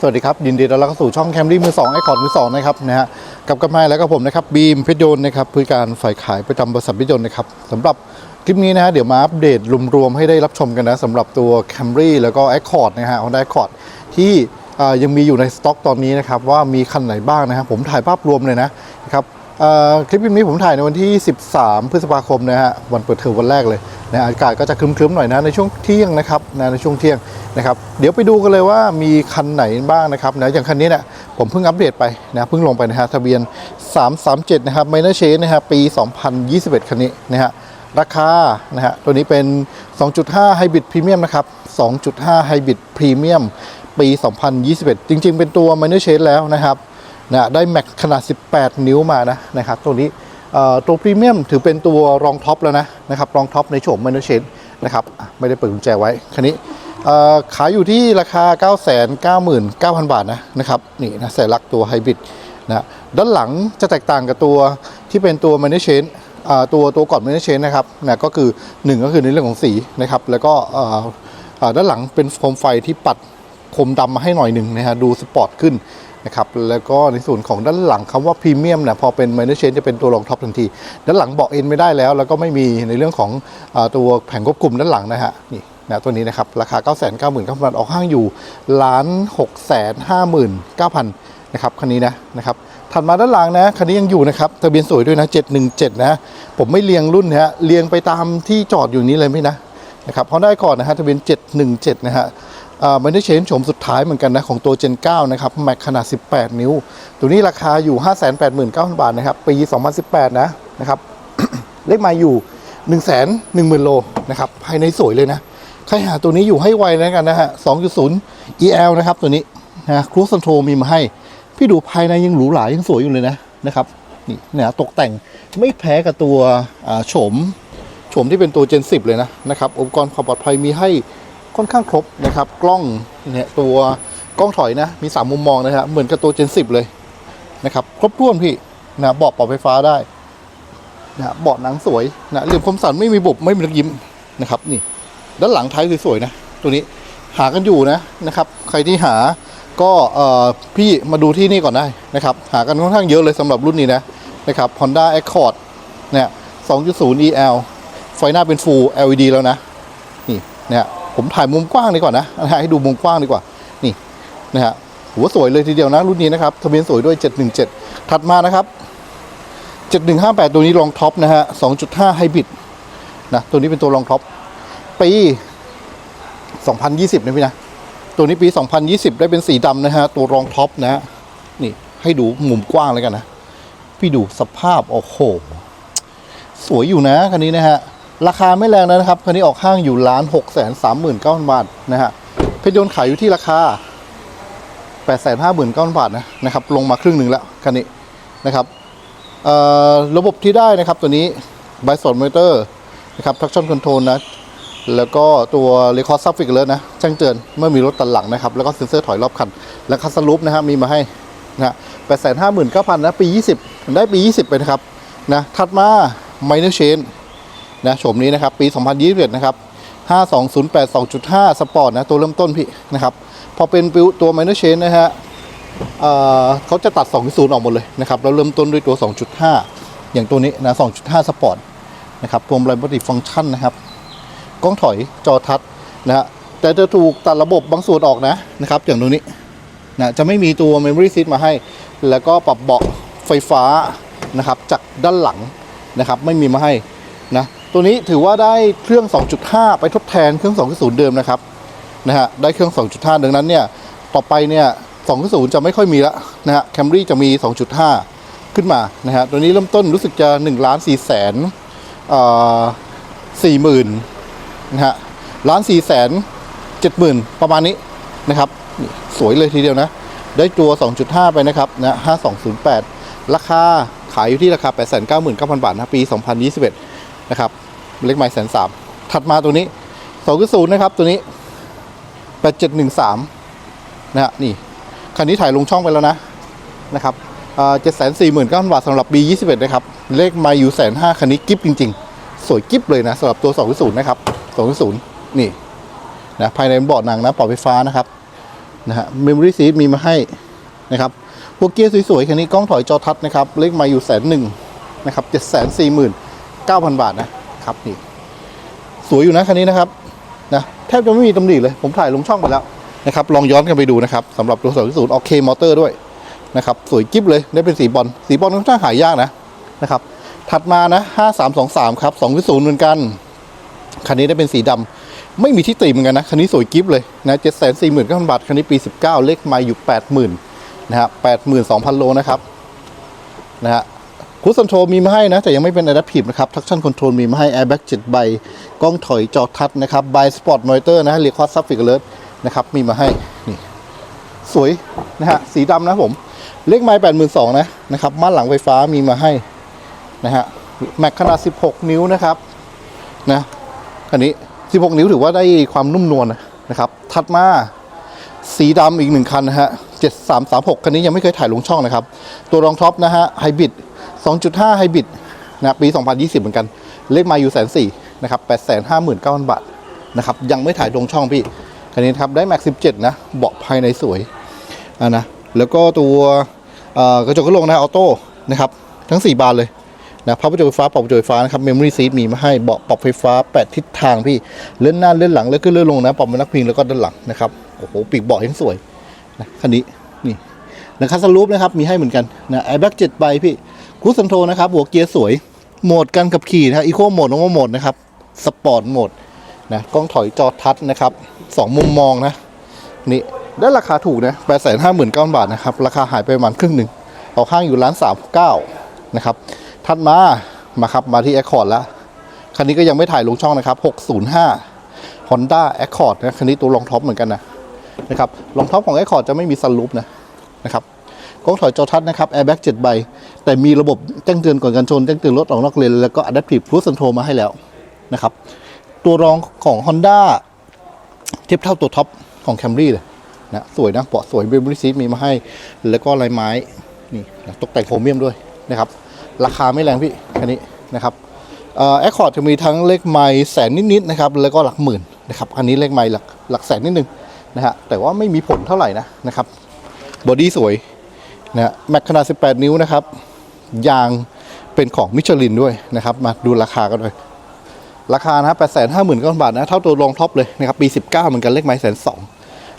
สวัสดีครับ ยินดีต้อนรับเข้าสู่ช่องแคมรี่มือสองไอคอนมือสองนะครับนะฮะกับกับมาแล้วก็ผมนะครับบีมเพชรยนต์นะครับผู้การฝ่ายขายประจำบริษัทเพชรยนต์นะครับสำหรับคลิปนี้นะฮะเดี๋ยวมาอัปเดตรวมๆให้ได้รับชมกันนะสำหรับตัวแคมรี่แล้วก็ไอคอนนะฮะของไอคอนที่ยังมีอยู่ในสต็อกตอนนี้นะครับว่ามีคันไหนบ้างนะฮะผมถ่ายภาพรวมเลยนะนะครับ คลิปนี้ผมถ่ายในวันที่ 13 พฤษภาคมนะฮะวันเปิดเทอมวันแรกเลยนะอากาศก็จะครึ้มๆหน่อยนะในช่วงเที่ยงนะครับนะในช่วงเที่ยงนะครับเดี๋ยวไปดูกันเลยว่ามีคันไหนบ้างนะครับนะอย่างคันนี้เนี่ยผมเพิ่งอัปเดตไปนะเพิ่งลงไปนะฮะทะเบียน 337 นะครับ Minor Change นะฮะปี 2021 คันนี้นะฮะราคานะฮะตัวนี้เป็น 2.5 Hybrid Premium นะครับ 2.5 Hybrid Premium ปี 2021 จริง ๆ เป็นตัว Minor Change แล้วนะครับ นะได้แม็กขนาด 18 นิ้วมานะนะครับตัวนี้ตัวพรีเมียมถือเป็นตัวรองท็อปแล้วนะนะครับรองท็อปในโฉมม n นเชนนะครับไม่ได้เปิดกุญแจไว้คันนี้ขายอยู่ที่ราคา 999,000 บาทนะนะครับนี่นะแสลักตัวไฮบริดนะด้านหลังจะแตกต่างกับตัวที่เป็นตัวม n นเชนตัวตัวก่อนม n นเชนนะครับนะก็คือ 1 ก็คือในเรื่องของสีนะครับแล้วก็ด้านหลังเป็นโคมไฟที่ปัดคมดำมาให้หน่อยหนึ่งนะฮะดูสปอร์ตขึ้น นะครับแล้วก็ในส่วนของด้านหลังคำว่าพรีเมียมเนี่ยพอเป็นไมเนอร์เชนจะเป็นตัวรองท็อปทันที ด้านหลังเบาะเอ็นไม่ได้แล้ว แล้วก็ไม่มีในเรื่องของอตัวแผงควบคุมด้านหลังนะฮะนี่นะตัวนี้นะครับราคา 9 9 9 0 0 0บาทออกห้างอยู่ล้าน6 5 9 0 0 0นะครับคันนี้นะนะครับถัดมาด้านหลังนะคันนี้ยังอยู่นะครับทะเบียนสวยด้วยนะ 717 นะผมไม่เรียงรุ่นนะฮะเรียงไปตามที่จอดอยู่นี้เลยไหมนะนะครับเพราะได้ก่อนนะฮะทะเบียน 717 นะฮะ ไมันได้เชนโฉมสุดท้ายเหมือนกันนะของตัว Gen 9 นะครับแม็กขนาด 18 นิ้ว ตัวนี้ราคาอยู่ 589,000 บาทนะครับ ปี 2018 นะนะครับเลขมาอยู่ 1 1 0 0 0 0 โลนะครับภายในสวยเลยนะ ใครหาตัวนี้อยู่ให้ไวแล้วกันนะฮะ 2.0 EL นะครับตัวนี้นะครูส c นโทรมีมาให้ พี่ดูภายในยังหรูหรายังสวยอยู่เลยนะนะครับนี่เนี่ยตกแต่งไม่แพ้กับตัวโฉมโฉมที่เป็นตัว Gen 10 เลยนะนะครับอุปกรณ์ความปลอดภัยมีให้ ค่อนข้างครบนะครับ กล้องเนี่ยตัวกล้องถอยนะมี 3 มุมมองนะครับเหมือนกับตัว Gen 10 เลยนะครับ ครบถ้วนพี่นะเบาะปรับไฟฟ้าได้นะเบาะหนังสวยนะเหลี่ยมคมสันไม่มีบุบไม่มีรอยยิ้มนะครับนี่ ด้านหลังท้ายสวยๆนะตัวนี้หากันอยู่นะนะครับ ใครที่หาก็เอ่อพี่มาดูที่นี่ก่อนได้นะครับ หากันค่อนข้างเยอะเลยสำหรับรุ่นนี้นะนะครับ Honda Accord เนี่ย2.0 EL ไฟหน้าเป็น Full LED แล้วนะนี่เนี่ย ผมถ่ายมุมกว้างดีกว่านะให้ดูมุมกว้างดีกว่า นี่นะฮะหัวสวยเลยทีเดียวนะรุ่นนี้นะครับทะเบียนสวยด้วย 717 ถัดมานะครับ 7158 ตัวนี้รองท็อปนะฮะ 2.5 ไฮบริดนะตัวนี้เป็นตัวรองท็อปปี 2020นะพี่นะ ตัวนี้ปี 2020 ได้เป็นสีดำนะฮะ ตัวรองท็อปนะฮะนี่ให้ดูมุมกว้างเลยกันนะ พี่ดูสภาพ โอ้โห สวยอยู่นะคันนี้นะฮะ ราคาไม่แรงนะครับคันนี้ออกห้างอยู่ล้านหกแสนสามหมื่นเก้าพันบาทนะฮะเพชรยนต์ขายอยู่ที่ราคาแปดแสนห้าหมื่นเก้าพันบาทนะนะครับลงมาครึ่งหนึ่งแล้วคันนี้นะครับระบบที่ได้นะครับตัวนี้ไบสอนมอเตอร์นะครับทักชั่นคอนโทรลนะแล้วก็ตัวเรคคอร์ดซับฟิกเลอร์นะแจ้งเตือนเมื่อมีรถตันหลังนะครับ แล้วก็เซ็นเซอร์ถอยรอบคัน และคัสลูปนะฮะมีมาให้นะฮะแปดแสนห้าหมื่นเก้าพันนะปียี่สิบได้ปียี่สิบไปนะครับนะถัดมาไมเนอร์เชน นะโฉมนี้นะครับปี 2021 นะครับ 5208 2.5 สปอร์ตนะ ตัวเริ่มต้นพี่นะครับ พอเป็นตัวไมเนอร์เชนนะฮะเเขาจะตัด 2.0 ออกหมดเลยนะครับแล้วเริ่มต้นด้วยตัว 2.5 อย่างตัวนี้นะ 2.5 สปอร์ตนะครับพวงมาลัยมัลติฟังก์ชันนะครับ กล้องถอยจอทัชนะฮะแต่จะถูกตัดระบบบางส่วนออกนะนะครับ อย่างตรงนี้นะจะไม่มีตัว Memory Seat มาให้ แล้วก็ปรับเบาะไฟฟ้านะครับ จากด้านหลังนะครับ ไม่มีมาให้นะ ตัวนี้ถือว่าได้เครื่อง 2.5 ไปทดแทนเครื่อง2.0เดิมนะครับนะฮะได้เครื่อง 2.5 ดังนั้นเนี่ยต่อไปเนี่ย2.0 จะไม่ค่อยมีละนะฮะ Camry จะมี 2.5 ขึ้นมานะฮะตัวนี้เริ่มต้นรู้สึกจะ1ล้าน4แสนเอ่อ4หมื่นนะฮะล้านสี่แสนเจ็ดหมื่นประมาณนี้นะครับสวยเลยทีเดียวนะ ได้ตัว 2.5 ไปนะครับนะ5208 ราคาขายอยู่ที่ราคา 899,000 บาทนะปี 2021 นะครับเลขไม้แสนสามถัดมาตัวนี้2.0นย์นะครับตัวนี้8713นะฮะนี่คันนี้ถ่ายลงช่องไปแล้วนะนะครับเจ็ดแสนสี่หมื่นเก้าพันบาทสำหรับ B ยี่สิบเอ็ดนะครับ เลขไมาอยู่แสนห้าคันนี้กิฟจริง ๆ สวยกิฟเลยนะสำหรับตัว2.0นย์นะครับ2.0นี่นะภายในเบาะหนังนะปลอดไฟฟ้านะครับนะฮะเมมโมรี่ซีมีมาให้นะครับพวกเกียร์สวยๆคันนี้กล้องถอยจอทัศน์นะครับ เลขไมาอยู่แสนหนึ่งนะครับเจ็ดแสนสี่หมื่น เก้าพันบาทนะครับนี่สวยอยู่นะคันนี้นะครับนะแทบจะไม่มีตำหนิเลย ผมถ่ายลงช่องไปแล้วนะครับลองย้อนกันไปดูนะครับสำหรับตัว2 0ออเคมอเตอร์ด้วยนะครับสวยกิ๊บเลยได้เป็นสีบอลสีบอลค่อนข้างหายากนะนะครับถัดมานะ5323ครับ2.0เหมือนกันคันนี้ได้เป็นสีดำไม่มีที่ตีเหมือนกันนะคันนี้สวยกิฟเลยนะเจ็ดแสนสี่หมื่นเก้าพันบาทคันนี้ปีสิบเก้าเลขไมาอยู่แปดหมื่นนะฮะแปดหมื่นสองพันโลนะครับนะฮะ คูสคอนโทรมีมาให้นะ แต่ยังไม่เป็น Adaptive นะครับทักชั่นคอนโทรลมีมาให้ Airbag 7ใบ กล้องถอยจอทัดนะครับ By Sport Monitor นะเรียกว่าซับฟิกเลอร์นะครับ มีมาให้นี่ สวยนะฮะ สีดำนะผม เลขไม้แปดหมื่นสองนะนะครับม่านหลังไฟฟ้ามีมาให้นะฮะแม็กขนาด 16 นิ้วนะครับนะคันนี้ 16 นิ้วถือว่าได้ความนุ่มนวลนะนะครับ ถัดมาสีดำอีกหนึ่งคันนะฮะ 7336 คันนี้ยังไม่เคยถ่ายลงช่องนะครับ ตัวรองท็อปนะฮะไฮบริด 2.5 ไฮบริดนะปี 2020 เหมือนกัน เลขมาอยู่แสนสี่นะครับ859,000บาทนะครับยังไม่ถ่ายลงช่องพี่คันนี้ครับได้แม็ก17นะเบาะภายในสวยะนะแล้วก็ตัวกระจกกระโหลกนะออโต้นะครับทั้ง 4 บานเลยนะพับประจุไฟฟ้าปรับประจุไฟฟ้านะครับเมมโมรี่ซีทมีมาให้เบาะปรับไฟฟ้า 8 ทิศทางพี่เลื่อนหน้าเลื่อนหลังแล้วก็เลื่อนลงนะปรับเป็นนักพิงแล้วก็ด้านหลังนะครับโอ้โหปีกเบาะเห็นสวยนะคันนี้ นะครับสลูปนะครับมีให้เหมือนกันนะไอแบ็กเจ็ดใบพี่คูสันโทนะครับหัวเกียร์สวยโหมดการขับขี่นะอีโคโหมดน้องโหมดนะครับสปอร์ตโหมดนะกล้องถอยจอทัชนะครับสองมุมมองนะนี่ได้ราคาถูกนะแปดแสนห้าหมื่นเก้าบาทนะครับราคาหายไปประมาณครึ่งหนึ่งเอาข้างอยู่ร้านสามเก้านะครับถัดมามาครับมาที่ Accord แล้วคันนี้ก็ยังไม่ถ่ายลงช่องนะครับ605 Honda Accord นะคันนี้ตัวรองท็อปเหมือนกันนะนะครับรองท็อปของ Accord จะไม่มีซันรูปนะ นะครับกล้องถอยจอทัศน์นะครับ Airbag 7ใบ แต่มีระบบแจ้งเตือนก่อนการชน แจ้งเตือนรถออกนอกเลนแล้วก็ Adaptive Cruise Control มาให้แล้วนะครับ ตัวรองของ Honda เทียบเท่าตัวท็อปของ Camry เลยนะสวยนะเบาะสวยเบร r ซีมีมาให้ แล้วก็ลายไม้นี่นะตกแต่งโครเมียมด้วยนะครับ ราคาไม่แรงพี่คันนี้นะครับเอ่อแอคคอร์ดจะมีทั้งเลขไมล์แสนนิดๆนะครับแล้วก็หลักหมื่นนะครับอันนี้เลขไมล์หลักหลักแสนนิดนึงนะฮะแต่ว่าไม่มีผลเท่าไหร่นะนะครับ บอดี้สวยนะฮะแม็กขนาด 18 นิ้วนะครับ ยางเป็นของมิชลินด้วยนะครับ มาดูราคากันเลยราคานะแปดแสนห้าหมื่นก้าพันบาทนะ เท่าตัวรองท็อปเลยนะครับ ปี 19 เหมือนกันเลขไม้แสนสอง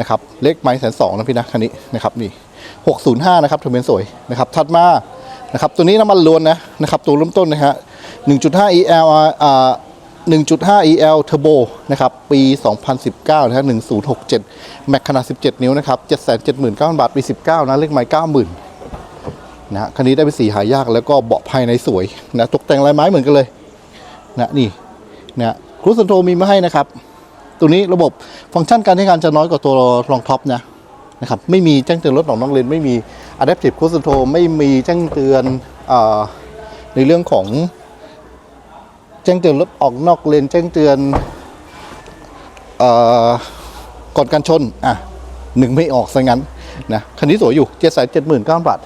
นะครับ เลขไม้แสนสองนะพี่นะคันนี้นะครับนี่605 นะครับทะเบียนสวยนะครับ ถัดมานะครับ ตัวนี้น้ำมันล้วนนะนะครับ ตัวเริ่มต้นนะฮะ1.5 EL อ่า 1.5 EL Turbo นะครับ ปี 2019 นะฮะ1067 แม็กขนาด 17 นิ้วนะครับ 779,000 บาท ปี 19 นะ เลขไม้90,000นะฮะคันนี้ได้เป็นสีหายากแล้วก็เบาะภายในสวยนะตกแต่งลายไม้เหมือนกันเลย นะนี่นะครูส c นโทมีมาให้นะครับ ตัวนี้ระบบฟังก์ชันการใช้งานจะน้อยกว่าตัวรองท็อปนะนะครับ ไม่มีแจ้งเตือนรถของน้องเลนไม่มี Adaptive Cruise Control ไม่มีแจ้งเตือนอในเรื่องของ แจ้งเตือนรถออกนอกเลน แจ้งเตือนอาก่อนการชนอะหนึ่งไม่ออกซะงั้นนะคันนี้สวยอยู่เจ็ดแสนเจ็ดหมื่นเก้าบาท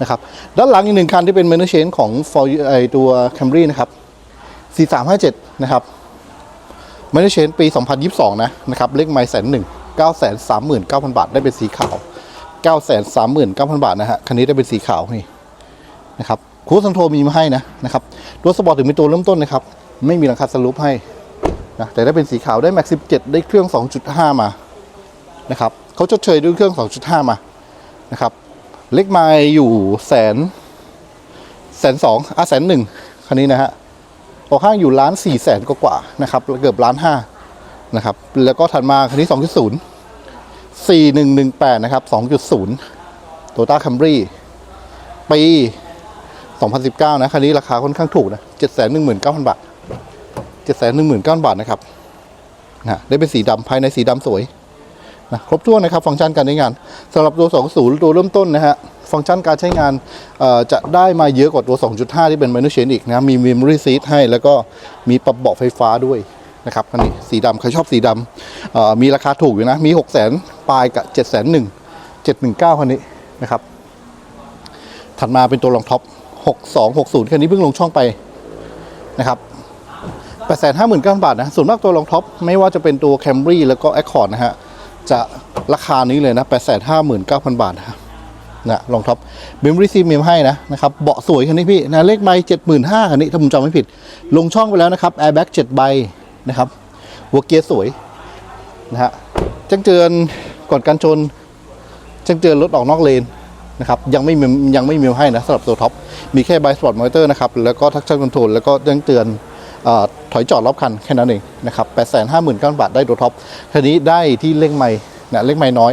นะครับด้านหลังอีกหนึ่งคันที่เป็นเมนเชนของ For ไอตัว Camry นะครับ4357 นะครับไม่ได้เชนปี 2022 นะนะครับเลขไมล์แสนหนึ่งเก้าแสนสามหมื่นเก้าพันบาท ได้เป็นสีขาวเก้าแสนสามหมื่นเก้าพันบาทนะฮะคันนี้ได้เป็นสีขาวนี่นะครับ คูซันโทมีมาให้นะนะครับตัวสปอร์ตถึงเป็นตัวเริ่มต้นนะครับ ไม่มีหลังคาสลูปให้นะแต่ได้เป็นสีขาวได้แม็กซ17 ได้เครื่อง 2.5 มานะครับเขาชดเชยด้วยเครื่อง 2.5 มานะครับเลขไมล์อยู่แสนแสนสองอะแสนหนึ่งคันนี้นะฮะออกข้างอยู่ล้านสี่แสนกว่านะครับเกือบล้านห้านะครับแล้วก็ถัดมาคันนี้สองจุดศูนย์สี่หนึ่งหนึ่งแปดนะครับสองจุดศูนย์โตต้าคัมรี่ปี สองพันสิบเก้านะคันนี้ราคาค่อนข้างถูกนะเจ็ดแสนหนึ่งหมื่นเก้าพันบาทเจ็ดแสนหนึ่งหมื่นเก้าบาทนะครับนะได้เป็นสีดำภายในสีดำสวยนะครบถ้วนนะครับ ฟังก์ชันการใช้งานสำหรับตัว 20 ตัวเริ่มต้นนะฮะฟังก์ชันการใช้งานเอ่อจะได้มาเยอะกว่าตัว 2.5 ที่เป็น m a n u c h a n อีกนะมี memory seat ให้แล้วก็มีปรับเบาะไฟฟ้าด้วยนะครับคันนี้สีดำใครชอบสีดำเอ่อมีราคาถูกอยู่นะ มี 6 0 0 0 0 0ปลายกับ7 1 0 0 0 719 คันนี้นะครับถัดมาเป็นตัวรองท็อป 6260 คันนี้เพิ่งลงช่องไปนะครับ859,000 บาทนะ ส่วนมากตัวรองท็อป ไม่ว่าจะเป็นตัว Camry แล้วก็ Accord นะฮะ จะราคานี้เลยนะ 859,000 บาทนะนะลองท็อปเมมรีซีมีมให้นะนะครับ เบาะสวยคันนี้พี่นะเลขไมล์75,000คันนี้ถ้าผมจำไม่ผิด ลงช่องไปแล้วนะครับแอร์แบ็ก7ใบนะครับหัวเกียร์สวยนะฮะแจ้งเตือนก่อนการชนแจ้งเตือนรถออกนอกเลน นะครับยังไม่มียังไม่มีให้นะสำหรับตัวท็อปมีแค่ b บ Sport Monitor นะครับแล้วก็ทักชั่นคอนโทรลแล้วก็แจ้งเตือนเออถอยจอดรอบคันแค่นั้นเองนะครับ859,000บาทได้ตัวท็อปทีนี้ได้ที่เลขไม่นะเลขไม่น้อย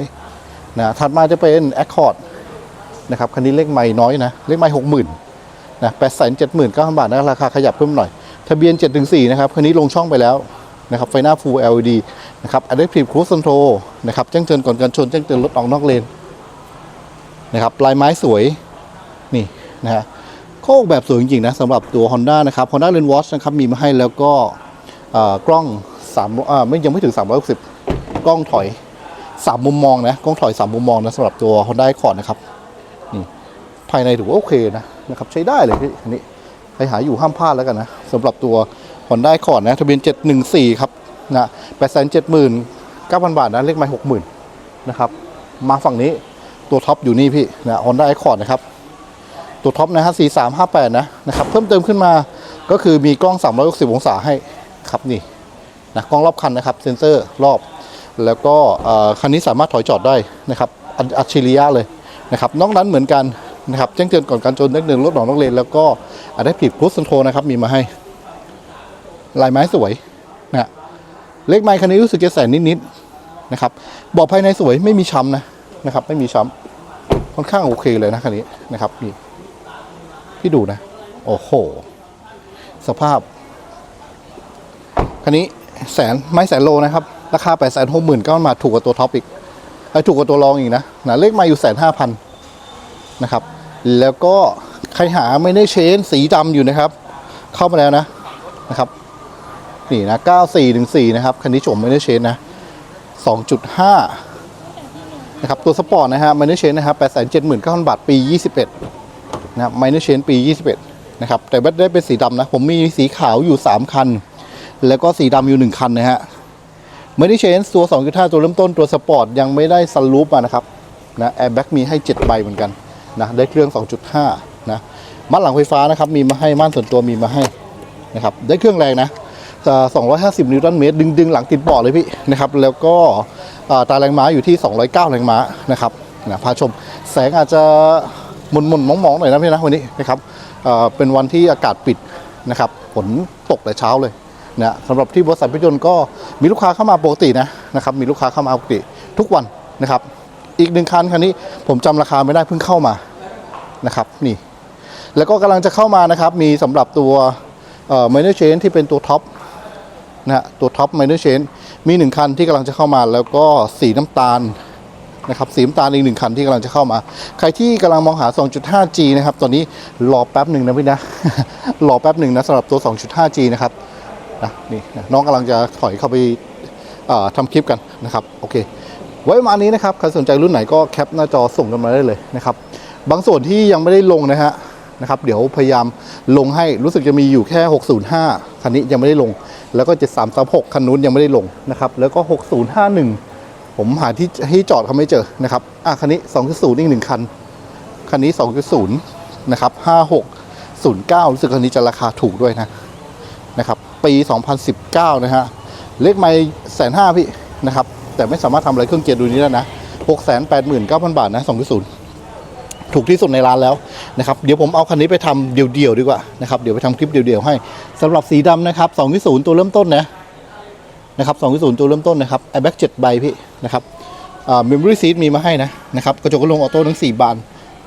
นะถัดมาจะเป็น Accord นะครับคันนี้เลขไม่น้อยนะเลขไม่60,000นนะ879,000บาทนะราคาขยับขึ้นหน่อย ทะเบียน7-4นะครับคันนี้ลงช่องไปแล้วนะครับไฟหน้า Full LED นะครับ Adaptive Cruise Control นะครับแจ้งเตือนก่อนการชนแจ้งเตือนรถออกนอกเลน นะครับลายไม้สวยนี่นะฮะโคกแบบสวยจริงๆนะสำหรับตัว Honda นะครับ Honda l e n Watch นะครับมีมาให้แล้วก็กล้อง3อ่าไม่ยังไม่ถึง 360 กล้องถอย 3 มุมมองนะกล้องถอย 3 มุมมองนะสำหรับตัว Honda Accord นะครับนี่ภายในถือว่าโอเคนะนะครับใช้ได้เลยพี่อันนี้ใครหาอยู่ห้ามพลาดแล้วกันนะสำหรับตัว Honda Accord นะทะเบียน 714 ครับนะ879,000 บาทนะเลขไม้60,000นะครับมาฝั่งนี้ ตัวท็อปอยู่นี่พี่นะ Honda Accord นะครับ ตัวท็อปนะฮะ4358นะนะครับ เพิ่มเติมขึ้นมาก็คือมีกล้อง 360 องศาให้ครับนี่นะกล้องรอบคันนะครับ เซ็นเซอร์รอบ แล้วก็คันนี้สามารถถอยจอดได้นะครับ อัจอัจฉริยะเลยนะครับนอกนั้นเหมือนกันนะครับแจ้งเตือนก่อนการจนเล็กหนึ่งรถหนองนักเลนแล้วก็ Adaptive Cruise Control นะครับมีมาให้ ลายไม้สวยนะเลขไม้คันนี้รู้สึกจะแสนนิดๆนะครับเบอกภายในสวยไม่มีช้ำนะนะครับ ไม่มีช้ำ ค่อนข้างโอเคเลยนะคันนี้นะครับนี่พี่ดูนะ โอ้โห สภาพ คันนี้แสนไม่แสนโลนะครับ ราคาแปดแสนหกหมื่นก้าบาถูกกว่าตัวท็อปอีกไอ้ถูกกว่าตัวรองอีกนะนะเลขมาอยู่แสนห้าพันนะครับ แล้วก็ใครหาไม่ได้เชนสีดำอยู่นะครับ เข้ามาแล้วนะนะครับนี่นะเก้าสี่ถึงสี่นะครับ คันนี้โฉมไม่ได้เชนนะสองจุดห้า นะครับตัวสปอร์ตนะฮะไมเนอร์เชนนะครับ8 7 9 0 0 0บาทปี21นะครับไมเนอร์เชนปี21นะครับแต่ว่ได้เป็นสีดำนะผมมีสีขาวอยู่3คัน แล้วก็สีดำอยู่1คันนะฮะไมเนอร์เชนตัว2.5ตัวเริ่มต้นตัวสปอร์ตยังไม่ได้ซันรูปมานะครับนะแอร์แบ็กมีให้7ใบเหมือนกันนะได้เครื่อง2.5นะมัดหลังไฟฟ้านะครับมีมาให้ม่านส่วนตัวมีมาให้นะครับได้เครื่องแรงนะ250 นิวตันเมตร ดึงดึงหลังติดเบาะเลยพี่นะครับ แล้วก็ ตาแรงม้าอยู่ที่ 209 แรงม้านะครับนะพาชมแสงอาจจะมุนมุนๆมองๆหน่อยนะพี่นะวันนี้นะครับเป็นวันที่อากาศปิดนะครับฝนตกแต่เช้าเลยนะสำหรับที่บริษัทพิจนต์ก็มีลูกค้าเข้ามาปกตินะนะครับมีลูกค้าเข้ามาปกติทุกวันนะครับ อีกหนึ่งคันคันนี้ผมจำราคาไม่ได้เพิ่งเข้ามานะครับนี่ แล้วก็กำลังจะเข้ามานะครับมีสำหรับตัวเอ่อ minor chain ที่เป็นตัวท็อป นะตัวท็อปไมเนอร์เชนมีหนึ่งคันที่กำลังจะเข้ามา แล้วก็สีน้ำตาลนะครับสีน้ำตาลอีกหนึ่งคันที่กำลังจะเข้ามา ใครที่กำลังมองหา 2.5G นะครับ ตอนนี้รอแป๊บหนึ่งนะพี่นะ รอแป๊บหนึ่งนะสำหรับตัว 2.5G นะครับนะนี่น้องกำลังจะถอยเข้าไปทำคลิปกันนะครับโอเค ไว้ประมาณนี้นะครับใครสนใจรุ่นไหนก็แคปหน้าจอส่งกันมาได้เลยนะครับ บางส่วนที่ยังไม่ได้ลงนะฮะนะครับ เดี๋ยวพยายามลงให้รู้สึกจะมีอยู่แค่ 605 คันนี้ยังไม่ได้ลง แล้วก็ 7336 คันนู้นยังไม่ได้ลงนะครับ แล้วก็ 6051 ผมหาที่ที่จอดเขาไม่เจอนะครับ อะคันนี้ 2.0 อีกหนึ่งคัน คันนี้ 2.0 นะครับ 5609 รู้สึกคันนี้จะราคาถูกด้วยนะ นะครับ ปี 2019 นะฮะ เลขไม่แสนห้าพี่นะครับ แต่ไม่สามารถทำอะไรเครื่องเกียร์ดูนี้ได้นะ 689,000 บาทนะ 2.0 ถูกที่สุดในร้านแล้วนะครับเดี๋ยวผมเอาคันนี้ไปทำเดี่ยวๆดีกว่านะครับเดี๋ยวไปทำคลิปเดี่ยวๆให้สำหรับสีดำนะครับ2.0ตัวเริ่มต้นนะนะครับ2.0ตัวเริ่มต้นนะครับ airbag 7ใบพี่นะครับอ่า memory seat มีมาให้นะนะครับกระจกกระลงออโต้ทั้ง4บาน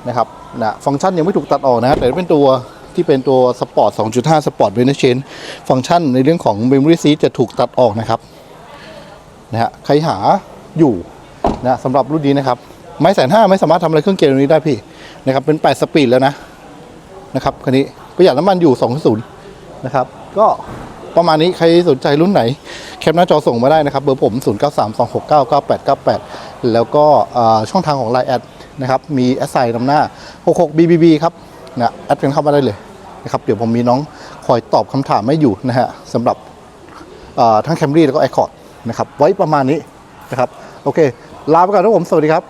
นะครับนะฟังก์ชันยังไม่ถูกตัดออกนะแต่เป็นตัวที่เป็นตัวสปอร์ต2.5สปอร์ตเวนเชนฟังก์ชันในเรื่องของ memory seat จะถูกตัดออกนะครับนะฮะใครหาอยู่นะสำหรับรุ่นนี้นะครับ ไม่แสนห้าไม่สามารถทำอะไรเครื่องเกียร์นี้ได้พี่ นะครับเป็น 8 สปีดแล้วนะนะครับคันนี้ประหยัดน้ำมันอยู่ 2.0 นะครับ ก็ประมาณนี้ใครสนใจรุ่นไหน แคปหน้าจอส่งมาได้นะครับ เบอร์ผม 0932699898 แล้วก็ช่องทางของ Line แอดนะครับ มีแอดไซน์นำหน้า 66BBB ครับนะแอดกันเข้ามาได้เลยนะครับ เดี๋ยวผมมีน้องคอยตอบคำถามไม่อยู่นะฮะสำหรับทั้ง Camry แล้วก็ Accord นะครับ ไว้ประมาณนี้นะครับ โอเค ลาไปก่อนครับผม สวัสดีครับ